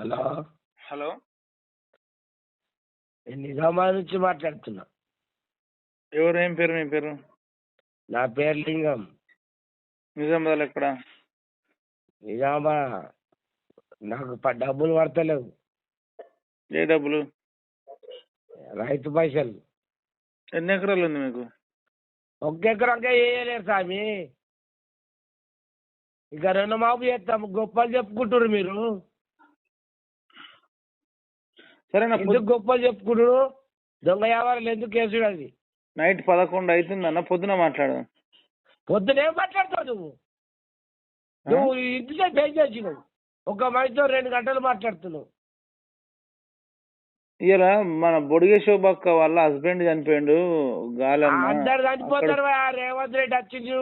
Hello hello Nizamabad నుంచి మాట్లాడుతున్నా. ఎవరు ఏం పేరు మీ పేరు? నా పేరు లింగం. నిజామాబాద్ ఎక్కడ? నిజామాబాద్. నాకు ప- డబ్బులు పడతలేవు. ఏ డబ్బులు? రైతు పైసలు. ఎన్ని ఎకరాలు ఉంది మీకు? ఒక్క ఎకరంగా వేయలేరు స్వామి ఇక రెండు మాపు చేస్తాము గొప్పలు చెప్పుకుంటారు మీరు. సరేనా ఎందుకు గొప్పలు చెప్పుకుంటారు దొంగ వ్యాపారాలు ఎందుకు వేసుడు అది నైట్ పదకొండు అవుతుందన్న పొద్దున మాట్లాడదాం. పొద్దునేం మాట్లాడతావు నువ్వు? నువ్వు ఇంటికే చేంజ్ చేసినావు. ఒక మనిషితో రెండు గంటలు మాట్లాడుతున్నావు. ఇయ్యాల మన బొడిగే శోభక్క వాళ్ళ హస్బెండ్ చనిపోయిండు గాలమ్మ. అందరు చనిపోతారు రేవంత్ రెడ్డి వచ్చింది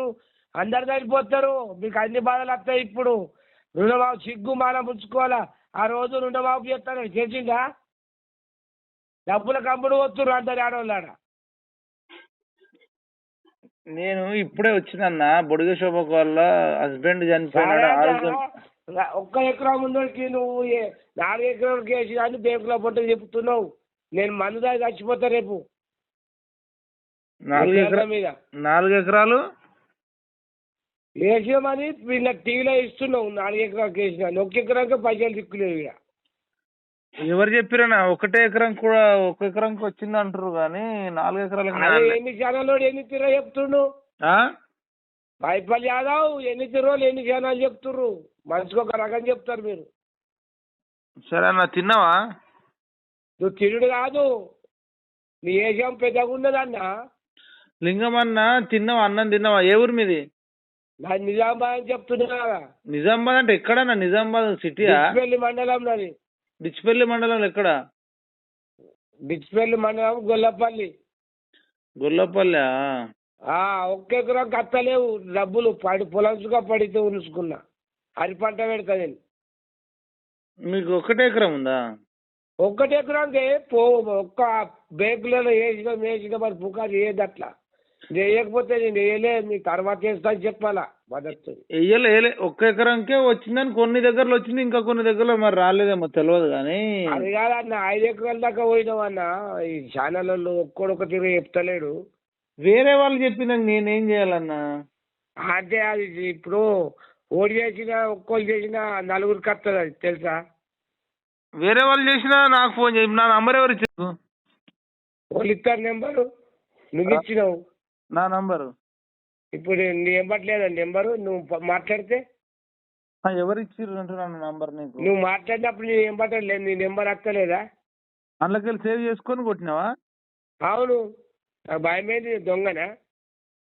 అందరు చనిపోతారు. మీకు అన్ని బాధలు వస్తాయి ఇప్పుడు. రుణమాపు సిగ్గు మాన పుచ్చుకోవాలా ఆ రోజు రుణమాపు చేస్తాను చేసిందా డబ్బుల కంపుడు వస్తున్నారు అందరు ఆడవాళ్ళాడ నేను ఇప్పుడే వచ్చిందన్న బొడిగే వాళ్ళ హస్బెండ్ చనిపోయినాడు ఆరోగ్యం ఒక్క ఎకరం ముందరికి నువ్వు నాలుగు ఎకరాలకి వేసి అని బేకులో పొట్ట చెప్తున్నావు. నేను మందు దాగి చచ్చిపోతా రేపు. నాలుగు ఎకరాల ఎకరా మీద. నాలుగు ఎకరాలు? వేసామని వీళ్ళ టీవీలో ఇస్తున్నావు నాలుగు ఎకరాలకి వేసిన ఒక్క ఎకరానికి పైసలు దిక్కులేవు ఇక ఎవరు చెప్పిరన్నా? ఒకటే ఎకరం కూడా ఒక ఎకరంకి వచ్చింది అంటారు కానీ నాలుగు ఎకరాలకు ఎన్ని ఛానల్ ఎన్ని తిరో చెప్తుండు? ఆ? పైపల్ యాదవ్ ఎన్ని తిరోలు ఎన్ని ఛానల్ చెప్తుర్రు? మనిషికి ఒక రకం చెప్తారు మీరు. సరే అన్న తిన్నావా? నువ్వు తిరుడు కాదు. నీ ఏషం పెద్దగా ఉన్నదన్న. లింగమన్న తిన్నావా? అన్నం తిన్నావా? ఏ ఊరు మీది? నిజామాబాద్ అని చెప్తున్నా. నిజామాబాద్ అంటే ఎక్కడన్నా? నిజామాబాద్ డిచ్పల్లి మండలం నాది డిచ్పల్లి మండలంలో ఎక్కడ? డిచ్పల్లి మండలం గొల్లపల్లి. గొల్లపల్లి ఒక్క ఎకరం కత్తలేవు డబ్బులు పడి పొలంసుగా పడితే ఉంచుకున్నా. అరి పంట పెడతా నేను. మీకు ఒకటే ఎకరం ఉందా? ఒక్కటి ఎకరానికి పో ఒక్క బేకులలో వేసిన వేసిన మరి పుకారు వేయదు అట్లా? వేయకపోతే నేను వేయలే మీ తర్వాత వేస్తా అని చెప్పాలా? మద్దతు వెయ్యలే వేయలే. ఒక్క ఎకరంకే వచ్చిందని కొన్ని దగ్గరలో వచ్చింది ఇంకా కొన్ని దగ్గరలో మరి రాలేదేమో తెలియదు కానీ. అది కాదన్న ఐదు ఎకరాల దాకా పోయినామన్న ఈ ఛానల్లో ఒక్కడొక తిరిగి చెప్తలేడు. వేరే వాళ్ళు చెప్పినాక నేనేం చేయాలన్నా? అంటే అది ఇప్పుడు ఓడి చేసిన ఒక్కరు చేసిన నలుగురికి వస్తుంది అది తెలుసా? వేరే వాళ్ళు చేసినా నాకు ఫోన్ చేయి నా నంబర్ ఎవరు ఇచ్చారు? వాళ్ళు ఇస్తారు నెంబరు. నువ్వు ఇచ్చినావు. నా నంబరు. ఇప్పుడు నీ ఇవ్వట్లేదా నెంబరు నువ్వు మాట్లాడితే? ఎవరు ఇచ్చిర్రు అంటున్నాను నంబర్ నీకు? నువ్వు మాట్లాడినప్పుడు నీ ఇవ్వట్లేదు నీ నెంబర్ వస్తలేదా అందులోకి సేవ్ చేసుకొని కొట్టినావా? అవును. భయమేంది? దొంగనా?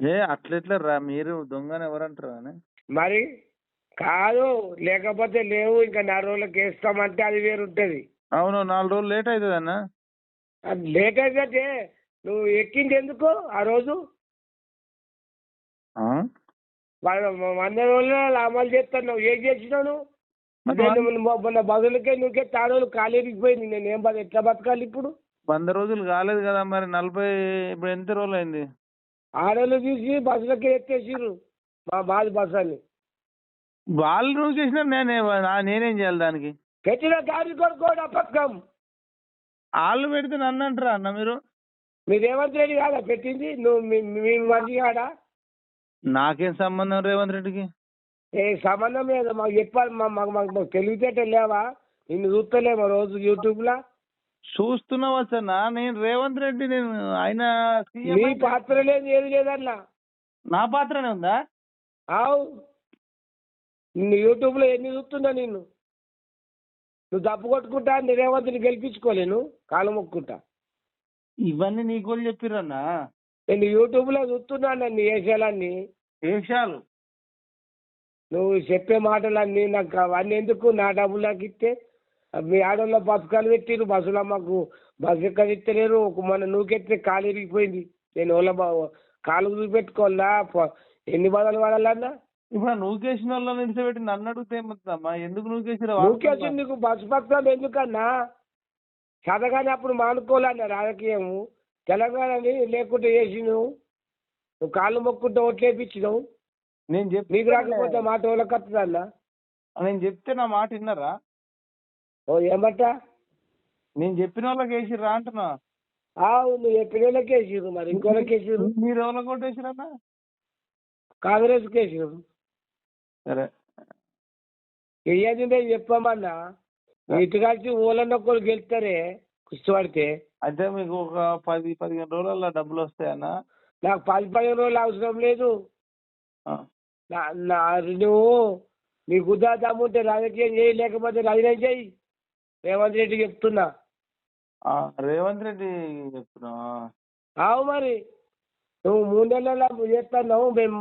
ఏ అట్లెట్లా రా. మీరు దొంగని ఎవరంటారు అని? మరి? కాదు. లేకపోతే లేవు. ఇంకా నాలుగు రోజులకు వేస్తామంటే అది వేరు ఉంటుంది. అవును. నాలుగు రోజులు లేట్ అవుతుంది అన్న అది లేట్ అయితే నువ్వు ఎక్కింది ఎందుకు ఆ రోజు? వంద రోజులు అమలు చేస్తాను నువ్వు ఏం చేసినావు మరి మొన్న బదులకే నువ్వుకే తాడోలు కాలేరిగిపోయింది నేను ఏం బతు ఎట్లా బతకాలి ఇప్పుడు? వంద రోజులు కాలేదు కదా మరి. నలభై ఇప్పుడు ఎంత రోజులు అయింది? ఆడోళ్ళు తీసి బస్సులకే ఎత్తేసిర్రు మా బాధ బస్ అని వాళ్ళు నువ్వు చేసినా నేనే నా- నేనేం చేయాలి దానికి? పెట్టిన కొడుకోడు ఆ పథకం. వాళ్ళు పెడితే నన్ను అంటారా అన్న మీరు? మీ రేవంత్ రెడ్డి కాదా? పెట్టింది? నువ్వు మీ మీ మంచి కాడా నాకేం సంబంధం రేవంత్ రెడ్డికి? ఏ సంబంధం లేదు. మాకు చెప్పాలి. మా- మాకు మాకు లేవా? నిన్ను చూస్తలేమా రోజు యూట్యూబ్లో. చూస్తున్నావా సార్? నా నేను రేవంత్ రెడ్డి నేను ఆయన సీఎం అయితే- పాత్ర లేదు ఏది లేదన్నా నా పాత్రనే ఉందా? ఆవు. నిన్ను యూట్యూబ్లో ఎన్ని చూస్తున్నా నిన్ను? నువ్వు తప్పు కొట్టుకుంటా నీ రేవంత్ని గెలిపించుకోలేను కాలు మొక్కుంటా? ఇవన్నీ నీకు చెప్పిరన్నా నేను యూట్యూబ్లో చూస్తున్నాను నీ వేషాలన్నీ. వేషాలు నువ్వు చెప్పే మాటలన్నీ నాకు అవన్నీ ఎందుకు? నా డబ్బులు నాకు ఇస్తే మీ ఆడోళ్ళ పథకాలు పెట్టిరు బస్సులో మాకు బస్సు ఎక్కడ ఇస్తలేరు ఒక మన నూకెత్తే కాలు ఇరిగిపోయింది నేను వాళ్ళ బా- కాలు చూపెట్టుకోవాలా ఎన్ని బాధలు పడాలన్నా? ఇప్పుడు నూకేసిన వాళ్ళని నిలిచిపెట్టి నన్ను అడిగితే ఏమవుతుందమ్మా ఎందుకు నూకేసిరా నూకేసి నీకు బస్సు పథకం ఎందుకన్నా? చదగానే అప్పుడు మానుకోవాలన్న రాజకీయము. తెలంగాణని లేకుంటే చేసి నువ్వు నువ్వు కాళ్ళు మొక్కుంటే ఓట్లేపించినావు నేను నీకు రాకపోతే మాట వాళ్ళకి నేను చెప్తే నా మాట విన్నారా? ఓ ఏమట నేను చెప్పిన వాళ్ళకి వేసిర్రా అంటున్నా. నువ్వు ఎప్పుడేళ్ళకి వేసిర్రు మరి? ఇంకోళ్ళకి వేసిర్రు? మీరు ఎవరికి కొట్టేసిరన్నా కాంగ్రెస్కి వేసిర్రు. సరే. నేను చెప్పమన్నా. ఇటు కలిసి ఓలన్న ఒకరు గెలుస్తారే పడితే? అయితే మీకు ఒక పది పదిహేను రోజుల్లో డబ్బులు వస్తాయన్నా? నాకు పది పదిహేను రోజులు అవసరం లేదు. నువ్వు నీ గుద్దా దమ్ముంటే రాజకీయం చేయి లేకపోతే రాజీనామా చేయి. రేవంత్ రెడ్డి చెప్తున్నా. రేవంత్ రెడ్డి చెప్తున్నా ఆవు మరి నువ్వు మూడు నెలల చేస్తున్నావు మేము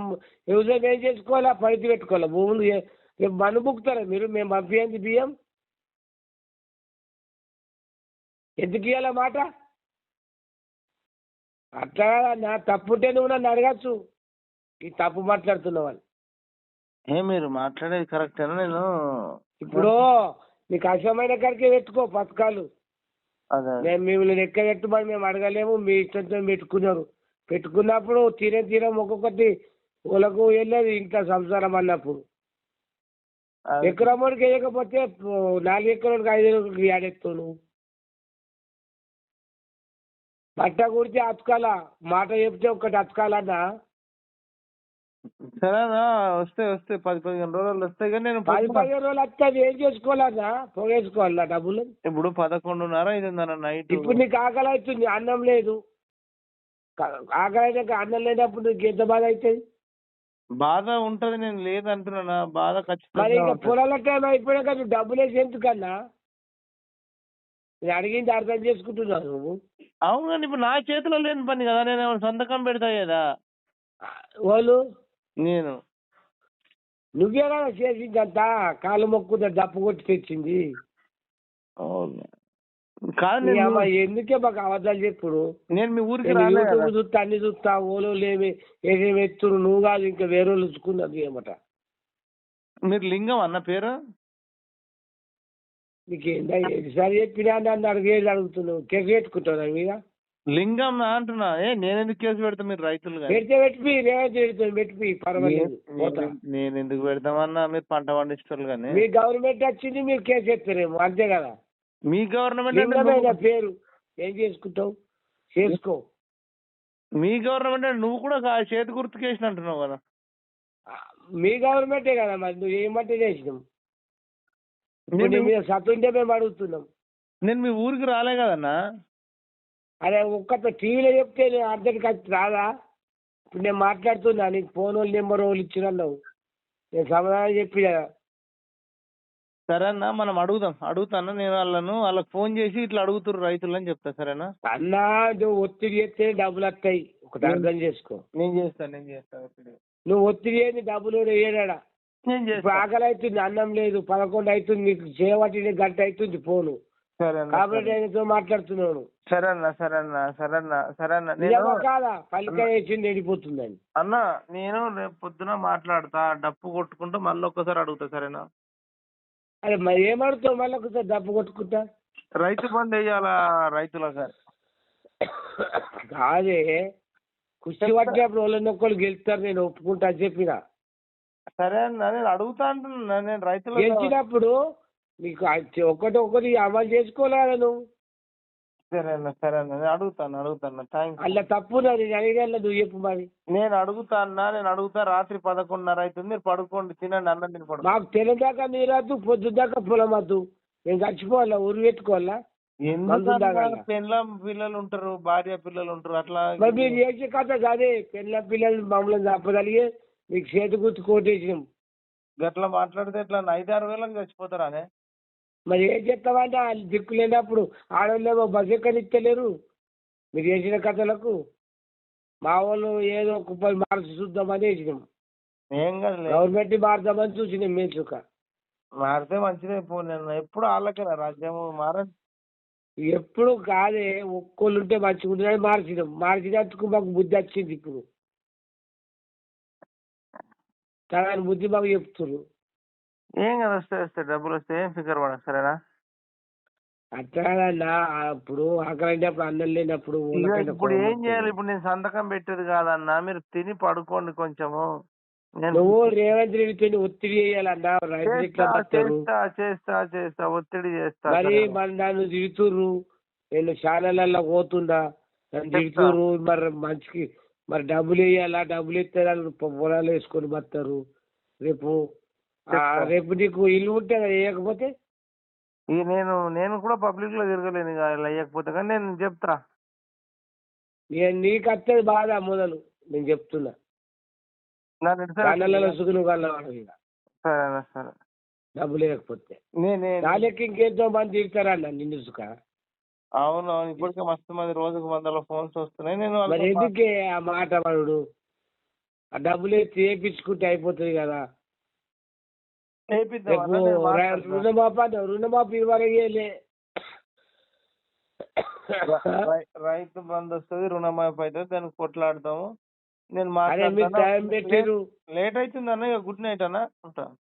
వ్యవసాయం ఏం చేసుకోవాలా పైకి పెట్టుకోవాలా భూములు ఏ- రేపు మన్ను బుక్తారా మీరు మేము పంపించండి బియ్యం? ఎందుకు ఇవ్వాల మాట? అట్లా నా తప్పుంటే నువ్వు నన్ను అడగచ్చు. ఈ తప్పు మాట్లాడుతున్నావు అని. ఏ మీరు మాట్లాడేది కరెక్టేనా నేను ఇప్పుడు నీకు అవసరమైన కాడికే పెట్టుకో పథకాలు. అదే అదే. మేము మిమ్మల్ని ఎక్క పెట్టుబడి మేము అడగలేము మీ ఇష్టంతో పెట్టుకున్నారు. పెట్టుకున్నప్పుడు తీరే తీరం ఒక్కొక్కటి వాళ్ళకు వెళ్ళేది ఇంట్లో సంసారం అన్నప్పుడు. అదే. ఎకరమ్మడికి వేయకపోతే నాలుగు ఎకరాలకు ఐదు ఎకరాలకు ఆడేస్తావు నువ్వు బట్ట గురించి అతకాల మాట చెప్తే ఒకటి అతకాలన్నా. సరేనా వస్తే వస్తే పది పదిహేను రోజులు వస్తాయి కానీ నేను పది పదిహేను రోజులు వస్తే అది ఏం చేసుకోవాలన్నా? పొగేసుకోవాలన్నా డబ్బులు? ఇప్పుడు పదకొండున్నర ఐదున్నర నైట్. ఇప్పుడు నీకు ఆకలి అవుతుంది అన్నం లేదు. ఆకలి అయినాక అన్నం లేనప్పుడు నీకు ఎంత బాధ అవుతుంది? బాధ ఉంటది నేను లేదంటున్నా బాధ ఖచ్చితంగా. పొలాల టైం అయిపోయాక నువ్వు డబ్బులు వేసి ఎందుకన్నా నేను అడిగింది అర్థం చేసుకుంటున్నావు నువ్వు. అవును కానీ ఇప్పుడు నా చేతిలో లేని పని కదా నేను ఏమైనా సంతకం పెడతా కదా వాళ్ళు? నేను. నువ్వే కదా చేసిందంతా కాలు మొక్కుద డప్పు కొట్టి తెచ్చింది. అవును. కాదు నీ నేను అమ్మ ఎందుకే మాకు అబద్ధాలు చెప్పుడు? నేను మీ ఊరికి రాలే కదా. చూస్తా అన్ని చూస్తా ఓలో లేమి ఏమేమి ఎత్తురు నువ్వు కాదు ఇంకా వేరే వాళ్ళు చూసుకున్నది ఏమట? మీరు లింగం అన్న పేరు? నీకు సరి చెప్పినా నన్ను అడిగేది అడుగుతున్నావు? కేసు పెట్టుకుంటావు మీద? లింగం అంటున్నా. ఏ నేను ఎందుకు కేసు పెడతా మీరు రైతులు పెడితే పెట్టిపి రేవంత్ రెడ్డితో పెట్టిపి పర్వాలేదు నేను ఎందుకు పెడతామన్నా మీరు పంట పండిస్తారు కానీ మీ గవర్నమెంట్ వచ్చింది మీరు కేసు ఎత్తారేమో అంతే కదా? మీ గవర్నమెంట్ పేరు. ఏం చేసుకుంటావు? చేసుకో. మీ గవర్నమెంట్ అంటే నువ్వు కూడా చేతి గుర్తుకు వేసిన అంటున్నావు కదా? మీ గవర్నమెంటే కదా మరి నువ్వు ఏమంటే చేసినాం నీ మీద సత్తుంటే మేము అడుగుతున్నాం. నేను మీ ఊరికి రాలే కదన్నా? అరే ఒక్కతో టీవీలో చెప్తే నేను అర్థానికి వచ్చి రాదా? ఇప్పుడు నేను మాట్లాడుతున్నా నీకు ఫోన్ వాళ్ళు నెంబర్ వాళ్ళు ఇచ్చినన్నావు నేను సమాధానం చెప్పి కదా సరే అన్న మనం అడుగుదాం. అడుగుతాను నేను వాళ్ళను వాళ్ళకి ఫోన్ చేసి ఇట్లా అడుగుతుర్రు రైతులు అని చెప్తా సరేనా? అన్నా నువ్వు ఒత్తిడి చేస్తే డబ్బులు వస్తాయి. ఒకటి అర్థం చేసుకో. నేను చేస్తాను నేను చేస్తాను నువ్వు ఒత్తిడి చేయని డబ్బులు వేయడా నేను ఆకలి అవుతుంది అన్నం లేదు పదకొండు అవుతుంది నీకు చేయబట్టి గంట అవుతుంది ఫోను కాబట్టి ఆయనతో మాట్లాడుతున్నాను సరే అన్న సరే అన్న సరే అన్న సరే అన్న నేను కాదా? పల్లికాయ వేసింది వెళ్ళిపోతుందని అన్న నేను రేపు పొద్దున మాట్లాడతా డప్పు కొట్టుకుంటూ మళ్ళీ ఒక్కసారి అడుగుతా సరేనా? అరే మరి ఏమడుతావు మళ్ళీ ఒకసారి డబ్బు కొట్టుకుంటా? రైతు బంధు వేయాలా రైతుల సార్? కాదే కుస్తీ పట్టినప్పుడు వాళ్ళని ఒక్కళ్ళు గెలుస్తారు నేను ఒప్పుకుంటా అని చెప్పిన. సరే అన్న నేను అడుగుతా అంటున్నా నేను రైతుల గెలిచినప్పుడు నీకు ఒకటి ఒకటి అమలు చేసుకోలే కదా నువ్వు. సరే అన్న సరే అన్న నేను అడుగుతాను అడుగుతాను థ్యాంక్స్ అలా తప్పు నేను నువ్వు చెప్పు మరి. నేను అడుగుతా అన్న నేను అడుగుతా రాత్రి పదకొండున్నర అవుతుంది మీరు పడుకోండి తినండి అన్నం తిని పడుకో మాకు తెలియదాకా నీరద్దు పొద్దుదాకా పొలం వద్దు. నేను చచ్చిపోవాలా ఊరు పెట్టుకోవాలా? మందు తాగాలా? ఎందుకు పెళ్ళ పిల్లలు ఉంటారు భార్య పిల్లలు ఉంటారు అట్లా మరి చేసే కథ కాదే పిల్ల పిల్లలు మమ్మల్ని తప్పగలిగే మీకు చేతి గుర్తు కోటేసినాం. గట్లా మాట్లాడితే ఇట్లా ఐదారు వేలకు చచ్చిపోతారా అనే? మరి ఏం చెప్తామంటే వాళ్ళు దిక్కు లేనప్పుడు ఆడవాళ్ళేమో బస్ ఎక్కనిస్తలేరు మీరు చేసిన కథలకు మా వాళ్ళు ఏదో ఒక పది మార్క్స్ చూద్దామని వేసినాం. ఏం కదలే గవర్నమెంట్ మారుదామని చూసినాం మేము చుక్క మారితే మంచిదే పో నేను ఎప్పుడు వాళ్ళకేనా రాజ్యం మార ఎప్పుడు కాదే ఒక్కోళ్ళు ఉంటే మంచిగా ఉంటుందని మార్చినాం. మార్చినందుకు మాకు బుద్ధి వచ్చింది ఇప్పుడు. తనని బుద్ధి మాకు చెప్తున్నారు ఏం కదా వస్తాయి వస్తాయి డబ్బులు వస్తాయి ఏం ఫికర్ పడదు సరేనా? అట్లా అప్పుడు ఆకలి అప్పుడు అన్నం లేనప్పుడు ఇప్పుడు ఏం. చేయాలి? ఇప్పుడు నేను సంతకం పెట్టేది కాదన్నా మీరు తిని పడుకోండి కొంచెము. నేను నువ్వు రేవంత్ రెడ్డితో ఒత్తిడి చేయాలన్నా చేస్తా చేస్తా ఒత్తిడి చేస్తా మరి. మరి నన్ను తిడుతుర్రు. నేను ఛానళ్ళల్లో పోతుండా. నన్ను. తిడుతుర్రు. మరి మంచికి మరి డబ్బులు వేయాలా డబ్బులు ఇస్తే వాళ్ళు పొలాలు వేసుకొని బతారు రేపు. రేపు నీకు ఇల్లు ఉంటే కదా వేయకపోతే? ఇక నేను నేను కూడా పబ్లిక్లో తిరగలేను ఇక ఇలా అయ్యకపోతే కానీ నేను చెప్తా. నేను నీకు వస్తుంది బాధ మొదలు. నేను చెప్తున్నా. కలవాడు ఇక. సరే డబ్బులు వేయకపోతే. నేనే నాలుగు ఇంకెంతో మంది తిడతారన్న నిన్ను సుఖ? అవును అవును. ఇప్పటికే మస్తు మంది రోజుకు వందల ఫోన్స్ వస్తున్నాయి. నేను మరి వాళ్ళతో ఎందుకే ఆ మాట పడుడు ఆ డబ్బులు ఎత్తి వేయించుకుంటే అయిపోతుంది కదా. చేపిద్దాం రేపు అన్న, నేను ర- మాట్లాడతా. రుణమాప అన్నావు. రుణమాఫీ రై- రైతు బంధు వస్తుంది రుణమాఫీ అవుతుంది దానికి కొట్లాడతాము. నేను మీరు టైం మాట్లాడతాను పెట్టారు లేట్ అవుతుంది అన్న ఇక గుడ్ నైట్ అన్న ఉంటా.